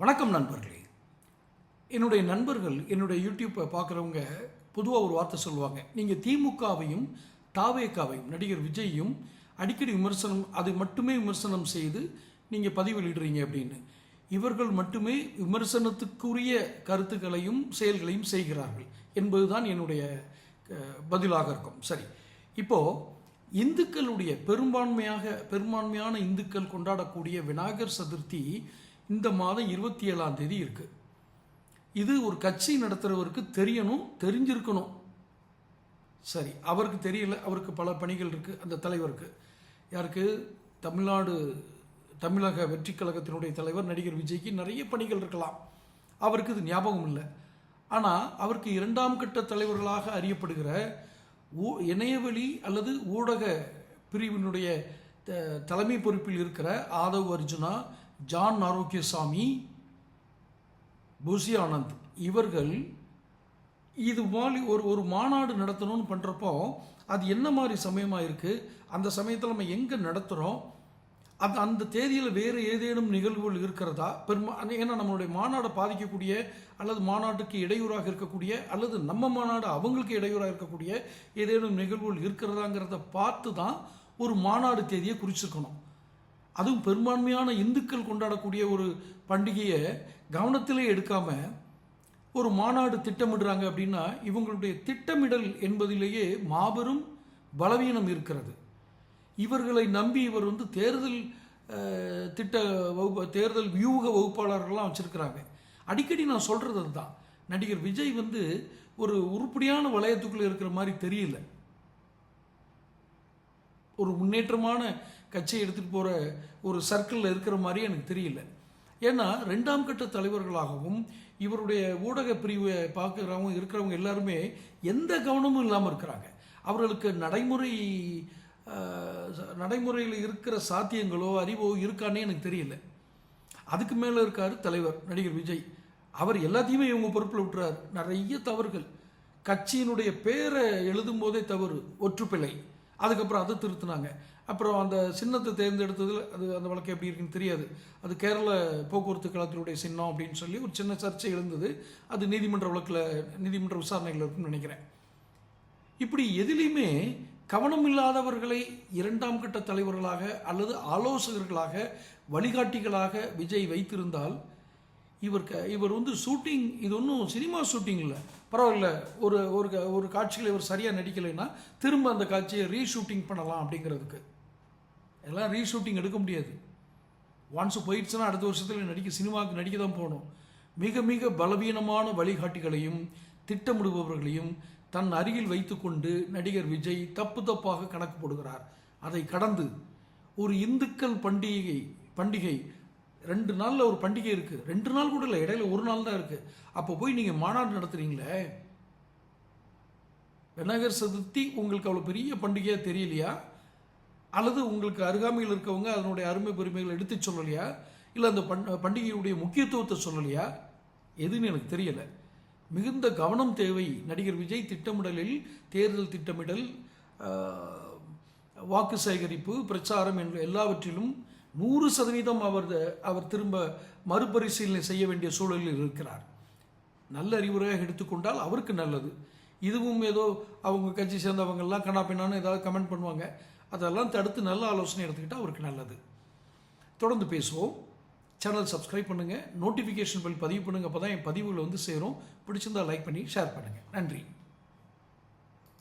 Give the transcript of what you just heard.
வணக்கம் நண்பர்களே. என்னுடைய நண்பர்கள் என்னுடைய யூடியூப்பை பார்க்குறவங்க பொதுவாக ஒரு வார்த்தை சொல்லுவாங்க. நீங்கள் திமுகவையும் தாவேக்காவையும் நடிகர் விஜயையும் அடிக்கடி விமர்சனம் அது மட்டுமே விமர்சனம் செய்து நீங்கள் பதிவிடுறீங்க அப்படின்னு. இவர்கள் மட்டுமே விமர்சனத்துக்குரிய கருத்துக்களையும் செயல்களையும் செய்கிறார்கள் என்பதுதான் என்னுடைய பதிலாக இருக்கும். சரி. இப்போது இந்துக்களுடைய பெரும்பான்மையாக பெரும்பான்மையான இந்துக்கள் கொண்டாடக்கூடிய விநாயகர் சதுர்த்தி இந்த மாதம் இருபத்தி ஏழாம் தேதி இருக்குது இது ஒரு கட்சி நடத்துகிறவருக்கு தெரியணும் தெரிஞ்சிருக்கணும். சரி அவருக்கு தெரியல அவருக்கு பல பணிகள் இருக்குது அந்த தலைவருக்கு. யாருக்கு? தமிழ்நாடு தமிழக வெற்றி கழகத்தினுடைய தலைவர் நடிகர் விஜய்க்கு நிறைய பணிகள் இருக்கலாம். அவருக்கு இது ஞாபகம் இல்லை. ஆனால் அவருக்கு இரண்டாம் கட்ட தலைவர்களாக அறியப்படுகிற ஊ இணையவழி அல்லது ஊடக பிரிவினுடைய த- தலைமை பொறுப்பில் இருக்கிற ஆதவ் அர்ஜுனா ஜான் ஆரோக்கியசாமி புசி ஆனந்த் இவர்கள் இது மாதிரி ஒரு ஒரு மாநாடு நடத்தணும்னு பண்ணுறப்போ அது என்ன மாதிரி சமயமாக இருக்குது அந்த சமயத்தில் நம்ம எங்கே நடத்துகிறோம் அது அந்த தேதியில் வேறு ஏதேனும் நிகழ்வுகள் இருக்கிறதா? பெருமா ஏன்னா நம்மளுடைய மாநாடை பாதிக்கக்கூடிய அல்லது மாநாட்டுக்கு இடையூறாக இருக்கக்கூடிய அல்லது நம்ம மாநாடு அவங்களுக்கு இடையூறாக இருக்கக்கூடிய ஏதேனும் நிகழ்வுகள் இருக்கிறதாங்கிறத பார்த்து தான் ஒரு மாநாடு தேதியை குறிச்சிருக்கணும். அதுவும் பெரும்பான்மையான இந்துக்கள் கொண்டாடக்கூடிய ஒரு பண்டிகையை கவனத்திலே எடுக்காமல் ஒரு மாநாடு திட்டமிடுறாங்க அப்படின்னா இவங்களுடைய திட்டமிடல் என்பதிலேயே மாபெரும் பலவீனம் இருக்கிறது. இவர்களை நம்பி இவர் வந்து தேர்தல் திட்ட வகுப்பு தேர்தல் வியூக வகுப்பாளர்கள்லாம் வச்சுருக்கிறாங்க. அடிக்கடி நான் சொல்கிறது அதுதான். நடிகர் விஜய் வந்து ஒரு உருப்படியான வளையத்துக்குள்ளே இருக்கிற மாதிரி தெரியல. ஒரு முன்னேற்றமான கட்சியை எடுத்துகிட்டு போகிற ஒரு சர்க்கிளில் இருக்கிற மாதிரி எனக்கு தெரியல. ஏன்னா ரெண்டாம் கட்ட தலைவர்களாகவும் இவருடைய ஊடக பிரிவை பார்க்குறவங்க இருக்கிறவங்க எல்லாருமே எந்த கவனமும் இல்லாமல் இருக்கிறாங்க. அவர்களுக்கு நடைமுறை நடைமுறையில் இருக்கிற சாத்தியங்களோ அறிவோ இருக்கானே எனக்கு தெரியல. அதுக்கு மேலே இருக்கார் தலைவர் நடிகர் விஜய். அவர் எல்லாத்தையுமே இவங்க பொறுப்பில் விட்டுறாரு. நிறைய தவறுகள். கட்சியினுடைய பேரை எழுதும் போதே தவறு ஒற்றுப்பிழை. அதுக்கப்புறம் அதை திருத்தினாங்க. அப்புறம் அந்த சின்னத்தை தேர்ந்தெடுத்ததில் அது அந்த வழக்கு எப்படி இருக்குன்னு தெரியாது. அது கேரள போக்குவரத்து கழகத்தினுடைய சின்னம் அப்படின்னு சொல்லி ஒரு சின்ன சர்ச்சை எழுந்தது. அது நீதிமன்ற வழக்கில் நீதிமன்ற விசாரணைகள் இருக்குன்னு நினைக்கிறேன். இப்படி எதிலையுமே கவனம் இல்லாதவர்களை இரண்டாம் கட்ட தலைவர்களாக அல்லது ஆலோசகர்களாக வழிகாட்டிகளாக விஜய் வைத்திருந்தால் இவர் க- இவர் வந்து ஷூட்டிங் இது ஒன்றும் சினிமா ஷூட்டிங் இல்லை. பரவாயில்ல ஒரு ஒரு ஒரு காட்சியில் இவர் சரியாக நடிக்கலைன்னா திரும்ப அந்த காட்சியை ரீஷூட்டிங் பண்ணலாம் அப்படிங்கிறதுக்கு. எல்லாம் ரீஷூட்டிங் எடுக்க முடியாது. ஒன்ஸ் போயிடுச்சுன்னா அடுத்த வருஷத்தில் நடிக்க சினிமாவுக்கு நடிக்க தான் போகணும். மிக மிக பலவீனமான வழிகாட்டிகளையும் திட்டமிடுபவர்களையும் தன் அருகில் வைத்துக்கொண்டு நடிகர் விஜய் தப்பு தப்பாக கணக்கு போடுகிறார். அதை கடந்து ஒரு இந்துக்கள் பண்டிகை பண்டிகை ரெண்டு நாளில் ஒரு பண்டிகை இருக்குது ரெண்டு நாள் கூட இல்லை இடையில ஒரு நாள் தான் இருக்குது அப்போ போய் நீங்கள் மாநாடு நடத்துகிறீங்களே விநாயகர் சதுர்த்தி உங்களுக்கு அவ்வளோ பெரிய பண்டிகையாக தெரியலையா? அல்லது உங்களுக்கு அருகாமையில் இருக்கவங்க அதனுடைய அருமை பெருமைகளை எடுத்து சொல்லலையா? இல்லை அந்த பண் பண்டிகையுடைய முக்கியத்துவத்தை சொல்லலையா? எதுன்னு எனக்கு தெரியலை. மிகுந்த கவனம் தேவை. நடிகர் விஜய் திட்டமிடலில் தேர்தல் திட்டமிடல் வாக்கு சேகரிப்பு பிரச்சாரம் என்ற எல்லாவற்றிலும் நூறு சதவீதம் அவர் அவர் திரும்ப மறுபரிசீலனை செய்ய வேண்டிய சூழலில் இருக்கிறார். நல்ல அறிவுரையாக எடுத்துக்கொண்டால் அவருக்கு நல்லது. இதுவும் ஏதோ அவங்க கட்சி சேர்ந்தவங்கெல்லாம் கண்ணா ஏதாவது கமெண்ட் பண்ணுவாங்க. அதெல்லாம் தடுத்து நல்ல ஆலோசனை எடுத்துக்கிட்டால் அவருக்கு நல்லது. தொடர்ந்து பேசுவோம். சேனல் சப்ஸ்கிரைப் பண்ணுங்கள் நோட்டிஃபிகேஷன் பில் பதிவு பண்ணுங்கள் அப்போ தான் என் பதிவுகள் வந்து சேரும். பிடிச்சிருந்தா லைக் பண்ணி ஷேர் பண்ணுங்கள் நன்றி.